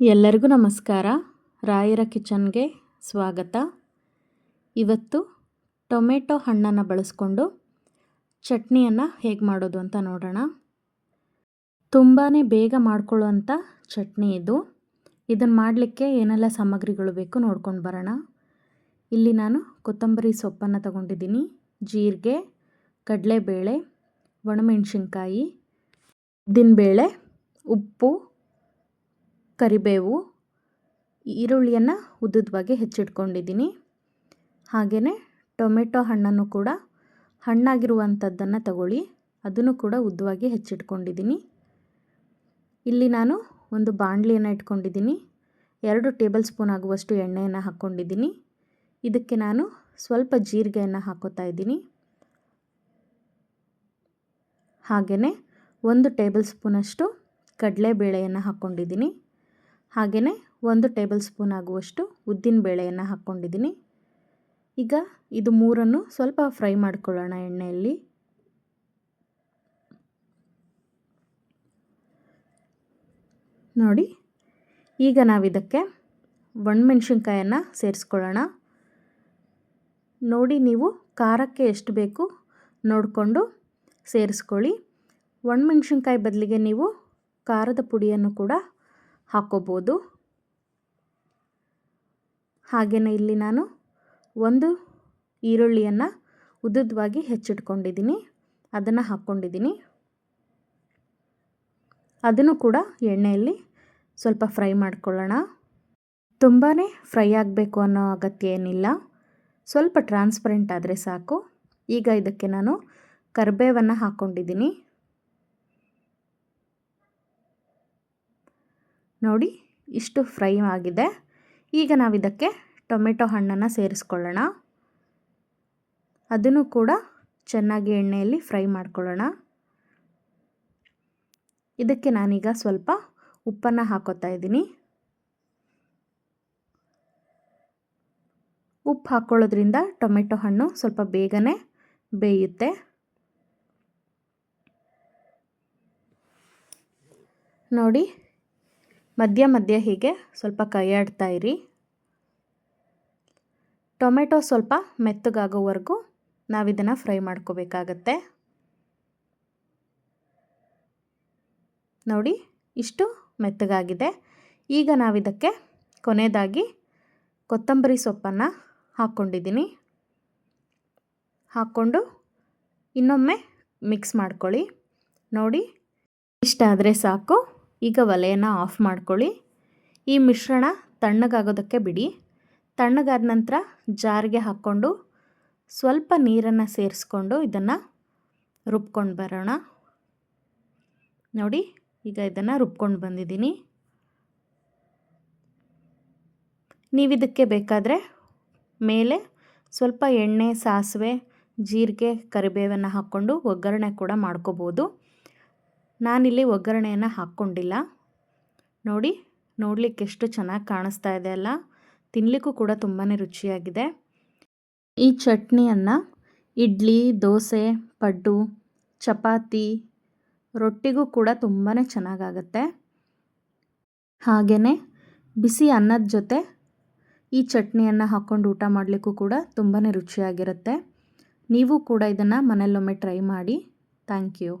ಎಲ್ಲರಿಗೂ ನಮಸ್ಕಾರ. ರಾಯರ ಕಿಚನ್ಗೆ ಸ್ವಾಗತ. ಇವತ್ತು ಟೊಮೆಟೊ ಹಣ್ಣನ್ನು ಬಳಸ್ಕೊಂಡು ಚಟ್ನಿಯನ್ನು ಹೇಗೆ ಮಾಡೋದು ಅಂತ ನೋಡೋಣ. ತುಂಬಾ ಬೇಗ ಮಾಡ್ಕೊಳ್ಳುವಂಥ ಚಟ್ನಿ ಇದು. ಇದನ್ನು ಮಾಡಲಿಕ್ಕೆ ಏನೆಲ್ಲ ಸಾಮಗ್ರಿಗಳು ಬೇಕು ನೋಡ್ಕೊಂಡು ಬರೋಣ. ಇಲ್ಲಿ ನಾನು ಕೊತ್ತಂಬರಿ ಸೊಪ್ಪನ್ನು ತಗೊಂಡಿದ್ದೀನಿ. ಜೀರಿಗೆ, ಕಡಲೆಬೇಳೆ, ಒಣಮೆಣಸಿನ್ಕಾಯಿ, ಉದ್ದಿನಬೇಳೆ, ಉಪ್ಪು ಕರಿಬೇವು, ಈರುಳ್ಳಿಯನ್ನು ಉದ್ದುದ್ವಾಗಿ ಹೆಚ್ಚಿಟ್ಕೊಂಡಿದ್ದೀನಿ. ಹಾಗೆಯೇ ಟೊಮೆಟೊ ಹಣ್ಣನ್ನು ಕೂಡ ಹಣ್ಣಾಗಿರುವಂಥದ್ದನ್ನು ತಗೊಳ್ಳಿ. ಅದನ್ನು ಕೂಡ ಉದ್ದವಾಗಿ ಹೆಚ್ಚಿಟ್ಕೊಂಡಿದ್ದೀನಿ. ಇಲ್ಲಿ ನಾನು ಒಂದು ಬಾಣಲಿಯನ್ನು ಇಟ್ಕೊಂಡಿದ್ದೀನಿ. ಎರಡು ಟೇಬಲ್ ಸ್ಪೂನ್ ಆಗುವಷ್ಟು ಎಣ್ಣೆಯನ್ನು ಹಾಕ್ಕೊಂಡಿದ್ದೀನಿ. ಇದಕ್ಕೆ ನಾನು ಸ್ವಲ್ಪ ಜೀರಿಗೆಯನ್ನು ಹಾಕೋತಾ ಇದ್ದೀನಿ. ಹಾಗೆಯೇ ಒಂದು ಟೇಬಲ್ ಸ್ಪೂನಷ್ಟು ಕಡಲೆಬೇಳೆಯನ್ನು ಹಾಕ್ಕೊಂಡಿದ್ದೀನಿ. ಹಾಗೆಯೇ ಒಂದು ಟೇಬಲ್ ಸ್ಪೂನ್ ಆಗುವಷ್ಟು ಉದ್ದಿನ ಬೇಳೆಯನ್ನು ಹಾಕ್ಕೊಂಡಿದ್ದೀನಿ. ಈಗ ಇದು ಮೂರನ್ನು ಸ್ವಲ್ಪ ಫ್ರೈ ಮಾಡ್ಕೊಳ್ಳೋಣ ಎಣ್ಣೆಯಲ್ಲಿ. ನೋಡಿ, ಈಗ ನಾವಿದಕ್ಕೆ ಒಣಮೆಣ್ಸಿನ್ಕಾಯನ್ನು ಸೇರಿಸ್ಕೊಳ್ಳೋಣ. ನೋಡಿ, ನೀವು ಖಾರಕ್ಕೆ ಎಷ್ಟು ಬೇಕು ನೋಡಿಕೊಂಡು ಸೇರಿಸ್ಕೊಳ್ಳಿ. ಒಣಮೆಣ್ಸಿನ್ಕಾಯಿ ಬದಲಿಗೆ ನೀವು ಖಾರದ ಪುಡಿಯನ್ನು ಕೂಡ ಹಾಕ್ಕೋಬೋದು ಹಾಗೆಯೇ ಇಲ್ಲಿ ನಾನು ಒಂದು ಈರುಳ್ಳಿಯನ್ನು ಉದ್ದುದ್ವಾಗಿ ಹೆಚ್ಚಿಟ್ಕೊಂಡಿದ್ದೀನಿ. ಅದನ್ನು ಹಾಕ್ಕೊಂಡಿದ್ದೀನಿ ಅದನ್ನು ಕೂಡ ಎಣ್ಣೆಯಲ್ಲಿ ಸ್ವಲ್ಪ ಫ್ರೈ ಮಾಡ್ಕೊಳ್ಳೋಣ. ತುಂಬಾ ಫ್ರೈ ಆಗಬೇಕು ಅನ್ನೋ ಅಗತ್ಯ ಏನಿಲ್ಲ. ಸ್ವಲ್ಪ ಟ್ರಾನ್ಸ್ಪರೆಂಟ್ ಆದರೆ ಸಾಕು. ಈಗ ಇದಕ್ಕೆ ನಾನು ಕರಿಬೇವನ್ನು ಹಾಕ್ಕೊಂಡಿದ್ದೀನಿ ನೋಡಿ, ಇಷ್ಟು ಫ್ರೈ ಆಗಿದೆ. ಈಗ ನಾವು ಇದಕ್ಕೆ ಟೊಮೆಟೊ ಹಣ್ಣನ್ನು ಸೇರಿಸ್ಕೊಳ್ಳೋಣ. ಅದನ್ನು ಕೂಡ ಚೆನ್ನಾಗಿ ಎಣ್ಣೆಯಲ್ಲಿ ಫ್ರೈ ಮಾಡ್ಕೊಳ್ಳೋಣ. ಇದಕ್ಕೆ ನಾನೀಗ ಸ್ವಲ್ಪ ಉಪ್ಪನ್ನು ಹಾಕೋತಾ ಇದ್ದೀನಿ. ಉಪ್ಪು ಹಾಕ್ಕೊಳ್ಳೋದ್ರಿಂದ ಟೊಮೆಟೊ ಹಣ್ಣು ಸ್ವಲ್ಪ ಬೇಗನೆ ಬೇಯುತ್ತೆ. ನೋಡಿ ಮಧ್ಯ ಮಧ್ಯ ಹೀಗೆ ಸ್ವಲ್ಪ ಕೈಯಾಡ್ತಾ ಇರಿ. ಟೊಮೆಟೊ ಸ್ವಲ್ಪ ಮೆತ್ತಗಾಗೋವರೆಗೂ ನಾವಿದನ್ನು ಫ್ರೈ ಮಾಡ್ಕೋಬೇಕಾಗತ್ತೆ. ನೋಡಿ, ಇಷ್ಟು ಮೆತ್ತಗಾಗಿದೆ. ಈಗ ನಾವಿದಕ್ಕೆ ಕೊನೆಯದಾಗಿ ಕೊತ್ತಂಬರಿ ಸೊಪ್ಪನ್ನು ಹಾಕ್ಕೊಂಡಿದ್ದೀನಿ ಹಾಕ್ಕೊಂಡು ಇನ್ನೊಮ್ಮೆ ಮಿಕ್ಸ್ ಮಾಡ್ಕೊಳ್ಳಿ. ನೋಡಿ, ಇಷ್ಟ ಆದರೆ ಸಾಕು. ಈಗ ಒಲೆಯನ್ನು ಆಫ್ ಮಾಡ್ಕೊಳ್ಳಿ. ಈ ಮಿಶ್ರಣ ತಣ್ಣಗಾಗೋದಕ್ಕೆ ಬಿಡಿ. ತಣ್ಣಗಾದ ನಂತರ ಜಾರಿಗೆ ಹಾಕ್ಕೊಂಡು ಸ್ವಲ್ಪ ನೀರನ್ನು ಸೇರಿಸ್ಕೊಂಡು ಇದನ್ನು ರುಬ್ಕೊಂಡು ಬರೋಣ. ನೋಡಿ, ಈಗ ಇದನ್ನು ರುಬ್ಕೊಂಡು ಬಂದಿದ್ದೀನಿ. ನೀವಿದಕ್ಕೆ ಬೇಕಾದರೆ ಮೇಲೆ ಸ್ವಲ್ಪ ಎಣ್ಣೆ, ಸಾಸಿವೆ, ಜೀರಿಗೆ, ಕರಿಬೇವನ್ನು ಹಾಕ್ಕೊಂಡು ಒಗ್ಗರಣೆ ಕೂಡ ಮಾಡ್ಕೋಬೋದು. ನಾನಿಲ್ಲಿ ಒಗ್ಗರಣೆಯನ್ನು ಹಾಕ್ಕೊಂಡಿಲ್ಲ. ನೋಡಿ, ನೋಡಲಿಕ್ಕೆ ಎಷ್ಟು ಚೆನ್ನಾಗಿ ಕಾಣಿಸ್ತಾ ಇದೆ ಅಲ್ಲ? ತಿನ್ನಲಿಕ್ಕೂ ಕೂಡ ತುಂಬಾ ರುಚಿಯಾಗಿದೆ. ಈ ಚಟ್ನಿಯನ್ನು ಇಡ್ಲಿ, ದೋಸೆ, ಪಡ್ಡು, ಚಪಾತಿ ರೊಟ್ಟಿಗೂ ಕೂಡ ತುಂಬಾ ಚೆನ್ನಾಗಾಗತ್ತೆ. ಹಾಗೆಯೇ ಬಿಸಿ ಅನ್ನದ ಜೊತೆ ಈ ಚಟ್ನಿಯನ್ನು ಹಾಕ್ಕೊಂಡು ಊಟ ಮಾಡಲಿಕ್ಕೂ ಕೂಡ ತುಂಬಾ ರುಚಿಯಾಗಿರುತ್ತೆ. ನೀವು ಕೂಡ ಇದನ್ನು ಮನೆಯಲ್ಲೊಮ್ಮೆ ಟ್ರೈ ಮಾಡಿ. Thank you.